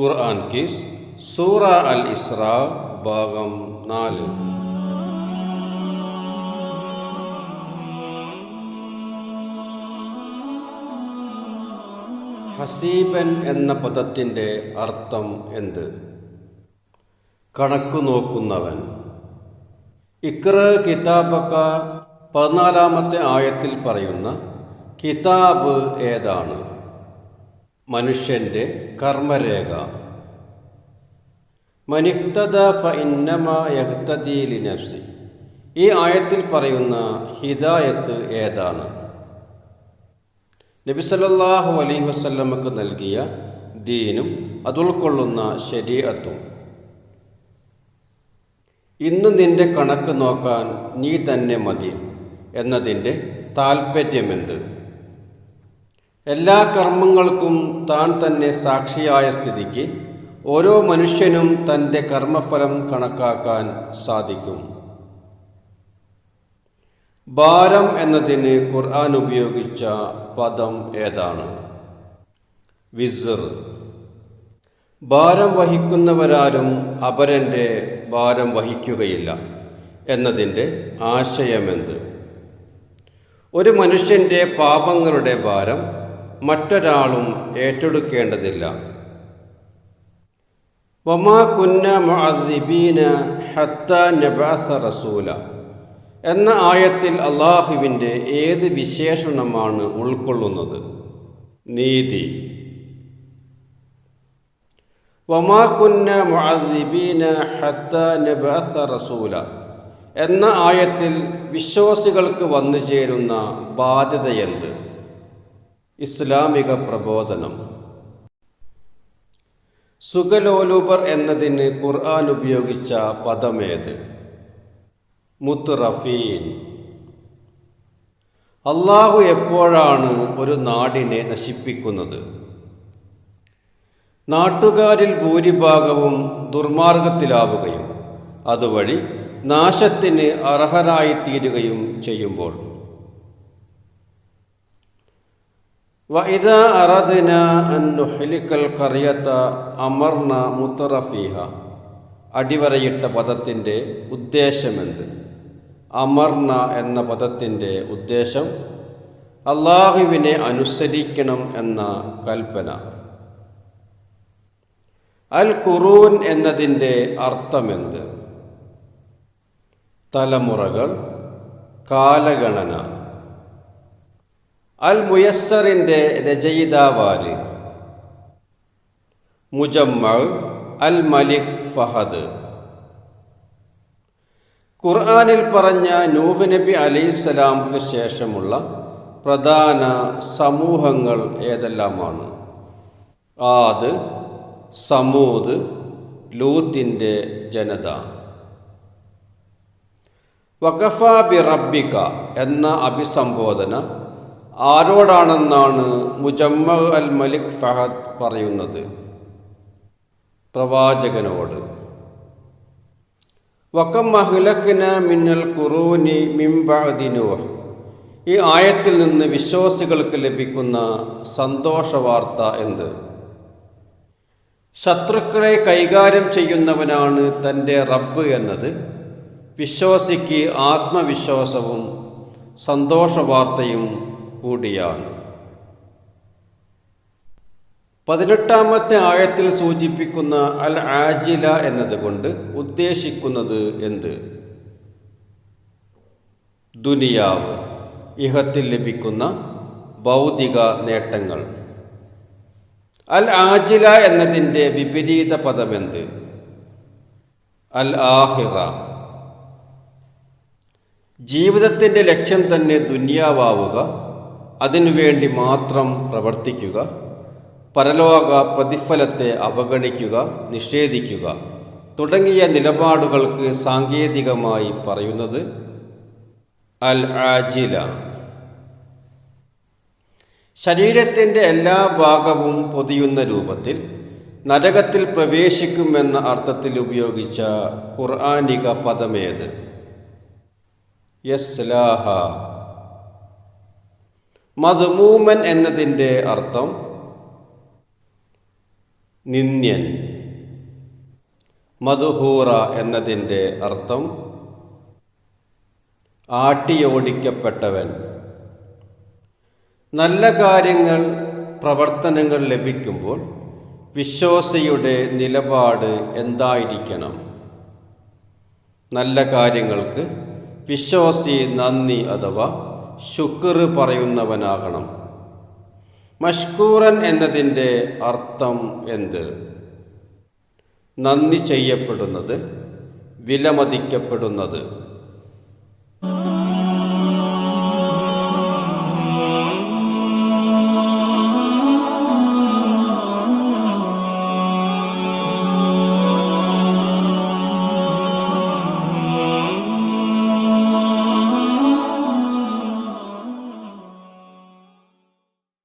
ഖുർആൻ keys സൂറ അൽ ഇസ്ര ഭാഗം നാല്. ഹസീബൻ എന്ന പദത്തിന്റെ അർത്ഥം എന്ത്? കണക്കു നോക്കുന്നവൻ. ഇക്ര കിതാബക്ക പതിനാലാമത്തെ ആയത്തിൽ പറയുന്ന കിതാബ് ഏതാണ്? മനുഷ്യന്റെ കർമ്മരേഖ. ഫ ഇന്നമ യഹ്തദീലി നഫ്സി ഈ ആയത്തിൽ പറയുന്ന ഹിദായത്ത് ഏതാണ്? നബി സല്ലല്ലാഹു അലൈഹി വസല്ലമക്ക് നൽകിയ ദീനും അതുൾക്കൊള്ളുന്ന ശരീഅത്തും. ഇന്ന് നിന്റെ കണക്ക് നോക്കാൻ നീ തന്നെ മതി എന്നതിന്റെ താൽപ്പര്യമെന്ത്? എല്ലാ കർമ്മങ്ങൾക്കും താൻ തന്നെ സാക്ഷിയായ സ്ഥിതിക്ക് ഓരോ മനുഷ്യനും തന്റെ കർമ്മഫലം കണക്കാക്കാൻ സാധിക്കും. ഭാരം എന്നതിന് ഖുർആൻ ഉപയോഗിച്ച പദം ഏതാണ്? വിസർ. ഭാരം വഹിക്കുന്നവരാരും അപരന്റെ ഭാരം വഹിക്കുകയില്ല എന്നതിന്റെ ആശയമെന്ത്? ഒരു മനുഷ്യന്റെ പാപങ്ങളുടെ ഭാരം മറ്റൊരാളും ഏറ്റെടുക്കേണ്ടതില്ല. വമാ കുന്ന മുഅദ്ദിബീന ഹത്ത നബാസ റസൂല. എന്ന ആയത്തിൽ അള്ളാഹുവിന്റെ ഏത് വിശേഷണമാണ് ഉൾക്കൊള്ളുന്നത്? നീതി. വമാ കുന്ന മുഅദ്ദിബീന ഹത്ത നബാസ റസൂല. എന്ന ആയത്തിൽ വിശ്വാസികൾക്ക് വന്നു ചേരുന്ന ബാധ്യതയെന്ത്? ഇസ്ലാമിക പ്രബോധനം. സുഖലോലുബർ എന്നതിന് ഖുർആൻ ഉപയോഗിച്ച പദമേത്? മുത്തുറഫീൻ. അള്ളാഹു എപ്പോഴാണ് ഒരു നാടിനെ നശിപ്പിക്കുന്നത്? നാട്ടുകാരിൽ ഭൂരിഭാഗവും ദുർമാർഗത്തിലാവുകയും അതുവഴി നാശത്തിന് അർഹരായിത്തീരുകയും ചെയ്യുമ്പോൾ വൈദ അറദിന അന്നുഹലിക്കൽ കറിയത്ത അമർന മുത്തറഫീഹ. അടിവരയിട്ട പദത്തിന്റെ ഉദ്ദേശമെന്ത്? അമർന എന്ന പദത്തിന്റെ ഉദ്ദേശം അള്ളാഹുവിനെ അനുസരിക്കണം എന്ന കൽപ്പന. അൽ ഖുറൂൻ എന്നതിന്റെ അർത്ഥമെന്ത്? തലമുറകൾ കാലഗണന. അൽ മുയസ്സറിന്റെ രചയിതാവാര് മുജമ്മ അൽ മലിക് ഫഹദ്. ഖുർആാനിൽ പറഞ്ഞ നൂഹ് നബി അലൈഹിസ്സലാമുക്ക് ശേഷമുള്ള പ്രധാന സമൂഹങ്ങൾ ഏതെല്ലാമാണ്? ആദ് സമൂദ് ലൂത്തിന്റെ ജനത. വഖഫ ബി റബ്ബിക എന്ന അഭിസംബോധന ആരോടാണെന്നാണ് മുജമ്മ അൽ മലിക് ഫഹദ് പറയുന്നത്? പ്രവാചകനോട്. വക്കം മഹ്ലക്കിന മിന്നൽ കുറൂനി മിംബഅദിനൂഹ് ഈ ആയത്തിൽ നിന്ന് വിശ്വാസികൾക്ക് ലഭിക്കുന്ന സന്തോഷ വാർത്ത എന്ത്? ശത്രുക്കളെ കൈകാര്യം ചെയ്യുന്നവനാണ് തന്റെ റബ്ബ് എന്നത്. വിശ്വാസിക്ക് ആത്മവിശ്വാസവും സന്തോഷവാർത്തയും കൂടിയാണ്. പതിനെട്ടാമത്തെ ആയത്തിൽ സൂചിപ്പിക്കുന്ന അൽ ആജില എന്നതുകൊണ്ട് ഉദ്ദേശിക്കുന്നത് എന്ത്? ദുനിയാവ് ഇഹത്തിൽ ലഭിക്കുന്ന ഭൗതിക നേട്ടങ്ങൾ. അൽ ആജില എന്നതിന്റെ വിപരീത പദമെന്ത് അൽ ആഹിറ ജീവിതത്തിന്റെ ലക്ഷ്യം തന്നെ ദുന്യാവാവുക അതിനുവേണ്ടി മാത്രം പ്രവർത്തിക്കുക പരലോക പ്രതിഫലത്തെ അവഗണിക്കുക നിഷേധിക്കുക. തുടങ്ങിയ നിലപാടുകൾക്ക് സാങ്കേതികമായി പറയുന്നത് അൽ ആജില ശരീരത്തിന്റെ എല്ലാ ഭാഗവും പൊതിയുന്ന രൂപത്തിൽ നരകത്തിൽ പ്രവേശിക്കുമെന്ന അർത്ഥത്തിൽ ഉപയോഗിച്ച ഖുർആാനിക പദമേത്? യസ്ലാഹ. മദ്മൂമൻ എന്നതിന്റെ അർത്ഥം നിന്യൻ മധുഹൂറ എന്നതിന്റെ അർത്ഥം ആട്ടിയോടിക്കപ്പെട്ടവൻ. നല്ല കാര്യങ്ങൾ പ്രവർത്തനങ്ങൾ ലഭിക്കുമ്പോൾ വിശ്വാസിയുടെ നിലപാട് എന്തായിരിക്കണം? നല്ല കാര്യങ്ങൾക്ക് വിശ്വാസി നന്ദി അഥവാ ശുക്ർ പറയുന്നവനാകണം. മഷ്കൂറൻ എന്നതിന്റെ അർത്ഥം എന്ത്? നന്ദി ചെയ്യപ്പെടുന്നത് വിലമതിക്കപ്പെടുന്നത്.